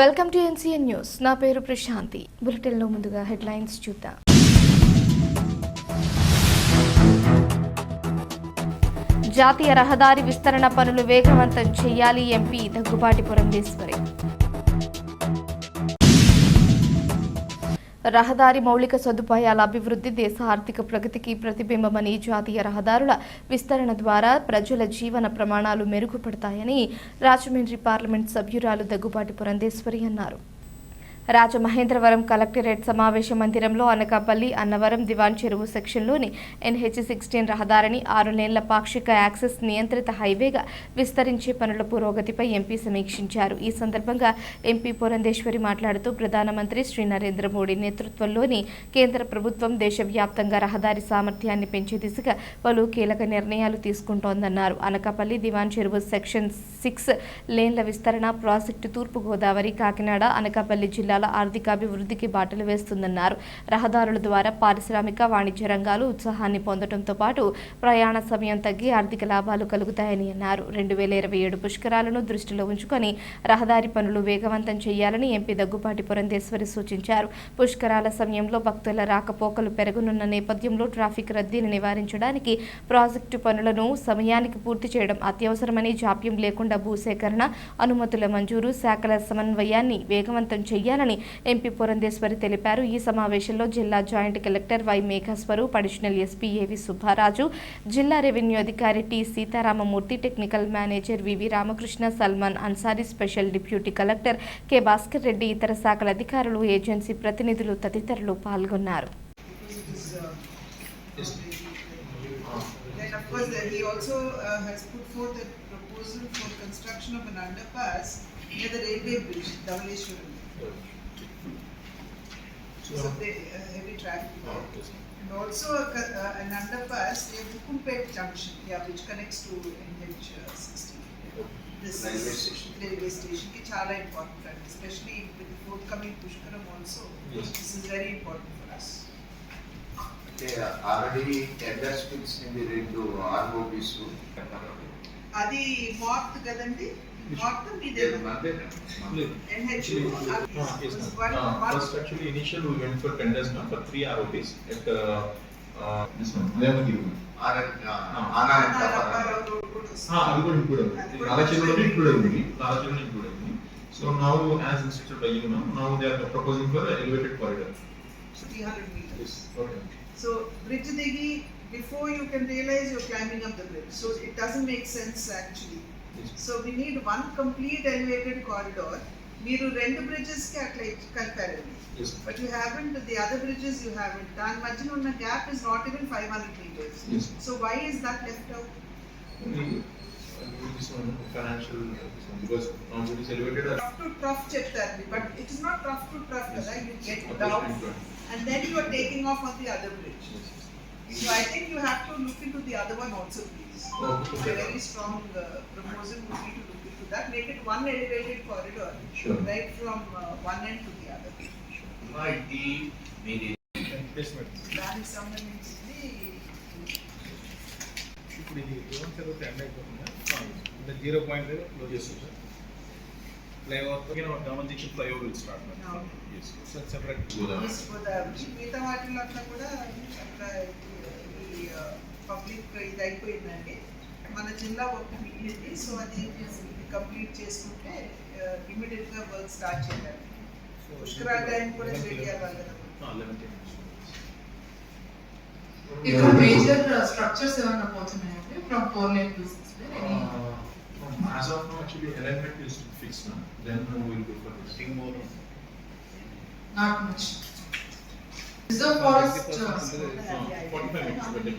Welcome to NCN news. నా పేరు ప్రశాంతి. బులెటిన్లో ముందుగా హెడ్లైన్స్ చూద్దాం. జాతీయ రహదారి విస్తరణ పనులు వేగవంతం చేయాలి ఎంపీ దగ్గుబాటి పురంధేశ్వరి. రహదారి మౌలిక సదుపాయాల అభివృద్ధి దేశ ఆర్థిక ప్రగతికి ప్రతిబింబమని జాతీయ రహదారుల విస్తరణ ద్వారా ప్రజల జీవన ప్రమాణాలు మెరుగుపడతాయని రాజమండ్రి పార్లమెంట్ సభ్యురాలు దగ్గుబాటి పురంధేశ్వరి అన్నారు. రాజమహేంద్రవరం కలెక్టరేట్ సమావేశ మందిరంలో అనకాపల్లి అన్నవరం దివాన్ చెరువు సెక్షన్లోని ఎన్హెచ్ సిక్స్టీన్ రహదారిని ఆరు లేన్ల పాక్షిక యాక్సెస్ నియంత్రిత హైవేగా విస్తరించే పనుల పురోగతిపై ఎంపీ సమీక్షించారు. ఈ సందర్భంగా ఎంపీ పురంధేశ్వరి మాట్లాడుతూ ప్రధానమంత్రి శ్రీ నరేంద్ర మోడీ నేతృత్వంలోని కేంద్ర ప్రభుత్వం దేశవ్యాప్తంగా రహదారి సామర్థ్యాన్ని పెంచే దిశగా పలు కీలక నిర్ణయాలు తీసుకుంటోందన్నారు. అనకాపల్లి దివాన్ చెరువు సెక్షన్ సిక్స్ లేన్ల విస్తరణ ప్రాజెక్టు తూర్పుగోదావరి కాకినాడ అనకాపల్లి జిల్లా జిల్లాల ఆర్థికాభివృద్ధికి బాటలు వేస్తుందన్నారు. రహదారుల ద్వారా పారిశ్రామిక వాణిజ్య రంగాలు ఉత్సాహాన్ని పొందడంతో పాటు ప్రయాణ సమయం తగ్గి ఆర్థిక లాభాలు కలుగుతాయని అన్నారు. రెండు వేల ఇరవై ఏడు పుష్కరాలను దృష్టిలో ఉంచుకొని రహదారి పనులు వేగవంతం చేయాలని ఎంపీ దగ్గుపాటి పురంధేశ్వరి సూచించారు. పుష్కరాల సమయంలో భక్తుల రాకపోకలు పెరగనున్న నేపథ్యంలో ట్రాఫిక్ రద్దీని నివారించడానికి ప్రాజెక్టు పనులను సమయానికి పూర్తి చేయడం అత్యవసరమని జాప్యం లేకుండా భూసేకరణ అనుమతుల మంజూరు శాఖల సమన్వయాన్ని వేగవంతం చేయాలని ఎంపీ పురంధేశ్వరి తెలిపారు ఈ సమావేశంలో జిల్లా joint collector Y Meghaswaroop additional SP A V Subbaraju జిల్లా రెవెన్యూ అధికారి T Sitaramamurthy technical manager V V Ramakrishna Salman Ansari special deputy collector K Bhaskar Reddy ఇతర శాఖల అధికారులు ఏజెన్సీ ప్రతినిధులు తదితరులు పాల్గొన్నారు Then of course, he also uh, has put forth a proposal for construction of an underpass near the railway bridge, Dhavaleshwaram. So the uh, heavy traffic. And also a co- uh, an underpass near Hukumpet Junction, yeah, which connects to NH uh, sixteen. This Railway is station. railway station, ki chala important, and especially with the forthcoming Pushkaram also. Yes. This is very important for us. అంటే already tenders పిలిచింది రెండు ROBs అది north కదండి north మీదే NH Ah, yes, ma'am. Uh, First, actually, initial we went for tenders now for three ROPs at uh, uh, this one, Devagiri. ఆనంద Ah, అది కూడా include అయింది. రాలచెరువులో include అయింది. రాలచెరువులో include అయింది. So now, as instructed by you now, now they are proposing for elevated corridor. Three hundred meters. Yes, okay. So bridge digi, before you can realize you're climbing up the bridge, so it doesn't make sense actually. Yes. So we need one complete elevated corridor. మీరు రెండు bridges కి అట్లా కలిపారండి Yes. But you haven't the other bridges you haven't దాని మధ్యన ఉన్న gap is not even five hundred metres Yes. So why is that left out Only, uh, this one, financial, uh, this one, because now it is elevated at. Trough to trough చెప్తారు but it is not trough to trough కదా you get Yes. Down and then you are taking off on the other bridge. Yes. So I think you have to look into the other one also, please. Okay. It's a very strong uh, proposal, we need to look into that, make it one elevated corridor, Sure. right from uh, one end to the other. ఇది మీది దానికి సంబంధించింది ఇప్పుడు ఇది drone చదివితే end అయిపోతుందా అంటే zero point దగ్గర క్లోజ్ చేస్తుంది ఫ్లైఓవర్ గమనించి flyover will start No. Separate East Godavari మిగతా వాటిలో అంతా కూడా అట్లా ఈ పబ్లిక్ ఇది అయిపోయిందండి మన జిల్లా ఒకటి మిగిలింది సో అది కంప్లీట్ చేసుకుంటే ఇమీడియట్గా వర్క్ స్టార్ట్ చేయాలి. పుష్కరా టైం కూడా రెడీ అవ్వాలి ఇక్కడ మేజర్ స్ట్రక్చర్స్ ఏమైనా పోతున్నాయండి? From four lane to six as of now, actually, alignment is fixed now, then we will go for this. Thing more. Not much reserve forest Forty-five minutes, but then.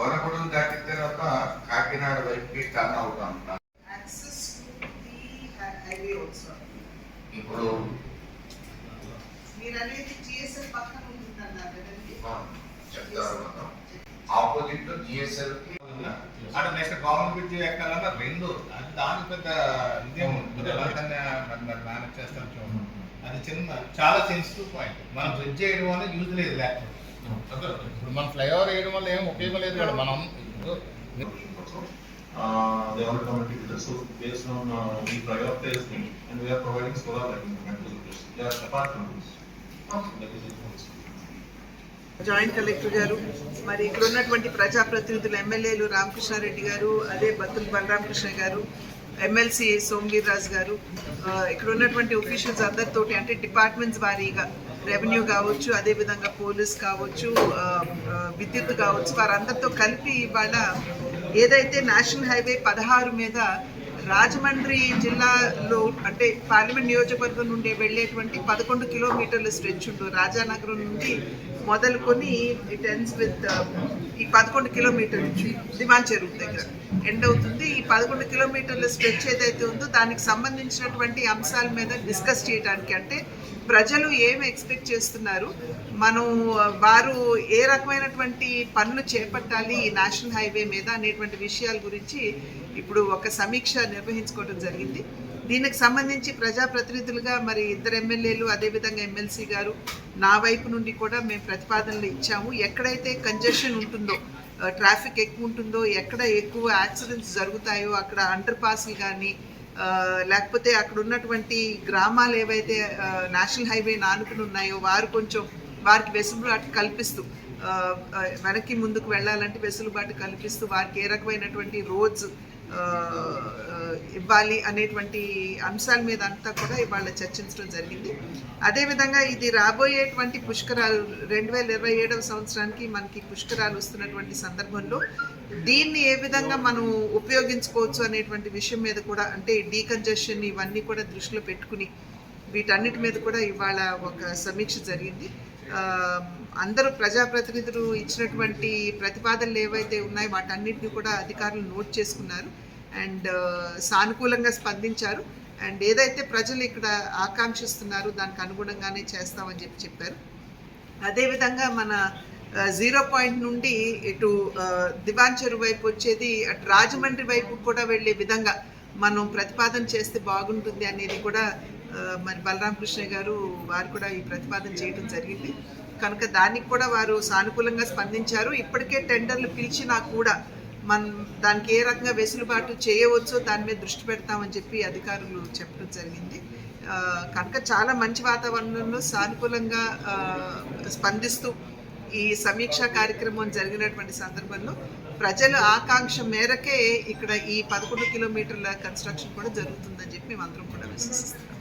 వనపడం దాటిన తర్వాత కాకినాడ వైపుకి turn అవుతాం. ఇప్పుడు మీరు అనేది GSL చెప్తారు ఆపోజిట్కి అటు నెక్స్ట్ గవర్నమెంట్ బ్రిడ్జ్ ఎక్కాలన్నా రెండు అది దానికి పెద్ద ఇదేం ఉంటుంది ఎవరికన్నా మరి మరి మేనేజ్ చేస్తాం చూడండి. అది చిన్న చాలా సెన్సిటివ్ పాయింట్ మనం బ్రిడ్జ్ చేయడం వల్ల యూజ్ లేదు లేకపోతే ఇప్పుడు మనం ఫ్లైఓవర్ వేయడం వల్ల ఏం ఉపయోగం లేదు కదా మనం Uh, uh. జాయింట్ కలెక్టర్ గారు మరి ఇక్కడ ఉన్నటువంటి ప్రజాప్రతినిధులు ఎమ్మెల్యేలు రామకృష్ణారెడ్డి గారు అదే బత్తుల బలరామకృష్ణ గారు ఎమ్మెల్సీ సోమవీర్ రాజు గారు ఇక్కడ ఉన్నటువంటి ఒఫీషియల్స్ అందరితోటి అంటే డిపార్ట్మెంట్స్ వారీగా రెవెన్యూ కావచ్చు అదేవిధంగా పోలీస్ కావచ్చు విద్యుత్ కావచ్చు వారందరితో కలిపి ఇవాళ ఏదైతే నేషనల్ హైవే పదహారు మీద రాజమండ్రి జిల్లాలో అంటే పార్లమెంట్ నియోజకవర్గం నుండి వెళ్ళేటువంటి పదకొండు కిలోమీటర్ల స్ట్రెచ్ ఉండు రాజానగరం నుండి మొదలుకొని ఇట్ ఎండ్స్ విత్ ఈ పదకొండు కిలోమీటర్లు దివాన్ చెరువు దగ్గర ఎండ్ అవుతుంది. ఈ పదకొండు కిలోమీటర్ల స్ట్రెచ్ ఏదైతే ఉందో దానికి సంబంధించినటువంటి అంశాల మీద డిస్కస్ చేయడానికి అంటే ప్రజలు ఏమి ఎక్స్పెక్ట్ చేస్తున్నారు? మనం వారు ఏ రకమైనటువంటి పనులు చేపట్టాలి ఈ నేషనల్ హైవే మీద అనేటువంటి విషయాల గురించి ఇప్పుడు ఒక సమీక్ష నిర్వహించుకోవడం జరిగింది. దీనికి సంబంధించి ప్రజాప్రతినిధులుగా మరి ఇద్దరు ఎమ్మెల్యేలు అదేవిధంగా ఎమ్మెల్సీ గారు నా వైపు నుండి కూడా మేము ప్రతిపాదనలు ఇచ్చాము. ఎక్కడైతే కంజెషన్ ఉంటుందో ట్రాఫిక్ ఎక్కువ ఉంటుందో ఎక్కడ ఎక్కువ యాక్సిడెంట్స్ జరుగుతాయో అక్కడ అండర్ పాస్లు కానీ లేకపోతే అక్కడ ఉన్నటువంటి గ్రామాలు ఏవైతే నేషనల్ హైవే నానుకుని ఉన్నాయో వారు కొంచెం వారికి వెసులుబాటు కల్పిస్తూ వెనక్కి ముందుకు వెళ్ళాలంటే వెసులుబాటు కల్పిస్తూ వారికి ఏ రకమైనటువంటి రోడ్స్ ఇవ్వాలి అనేటువంటి అంశాల మీద అంతా కూడా ఇవాళ చర్చించడం జరిగింది. అదేవిధంగా ఇది రాబోయేటువంటి పుష్కరాలు రెండు వేల ఇరవై ఏడవ సంవత్సరానికి మనకి పుష్కరాలు వస్తున్నటువంటి సందర్భంలో దీన్ని ఏ విధంగా మనం ఉపయోగించుకోవచ్చు అనేటువంటి విషయం మీద కూడా అంటే డీకంజెషన్ ఇవన్నీ కూడా దృష్టిలో పెట్టుకుని వీటన్నిటి మీద కూడా ఇవాళ ఒక సమీక్ష జరిగింది. అందరూ ప్రజాప్రతినిధులు ఇచ్చినటువంటి ప్రతిపాదనలు ఏవైతే ఉన్నాయో వాటన్నిటిని కూడా అధికారులు నోట్ చేసుకున్నారు. అండ్ సానుకూలంగా స్పందించారు. అండ్ ఏదైతే ప్రజలు ఇక్కడ ఆకాంక్షిస్తున్నారు దానికి అనుగుణంగానే చేస్తామని చెప్పి చెప్పారు. అదేవిధంగా మన జీరో పాయింట్ నుండి ఇటు ఆ, దివాన్ చెరువు వైపు వచ్చేది అటు రాజమండ్రి వైపు కూడా వెళ్ళే విధంగా మనం ప్రతిపాదన చేస్తే బాగుంటుంది అనేది కూడా మరి బలరామకృష్ణ గారు వారు కూడా ఈ ప్రతిపాదన చేయడం జరిగింది. కనుక దానికి కూడా వారు సానుకూలంగా స్పందించారు. ఇప్పటికే టెండర్లు పిలిచినా కూడా మనం దానికి ఏ రకంగా వెసులుబాటు చేయవచ్చో దాని మీద దృష్టి పెడతామని చెప్పి అధికారులు చెప్పడం జరిగింది. కనుక చాలా మంచి వాతావరణంలో సానుకూలంగా స్పందిస్తూ ఈ సమీక్షా కార్యక్రమం జరిగినటువంటి సందర్భంలో ప్రజల ఆకాంక్ష మేరకే ఇక్కడ ఈ పదకొండు కిలోమీటర్ల కన్స్ట్రక్షన్ కూడా జరుగుతుందని చెప్పి మేమందరం కూడా విశ్వసిస్తున్నాం.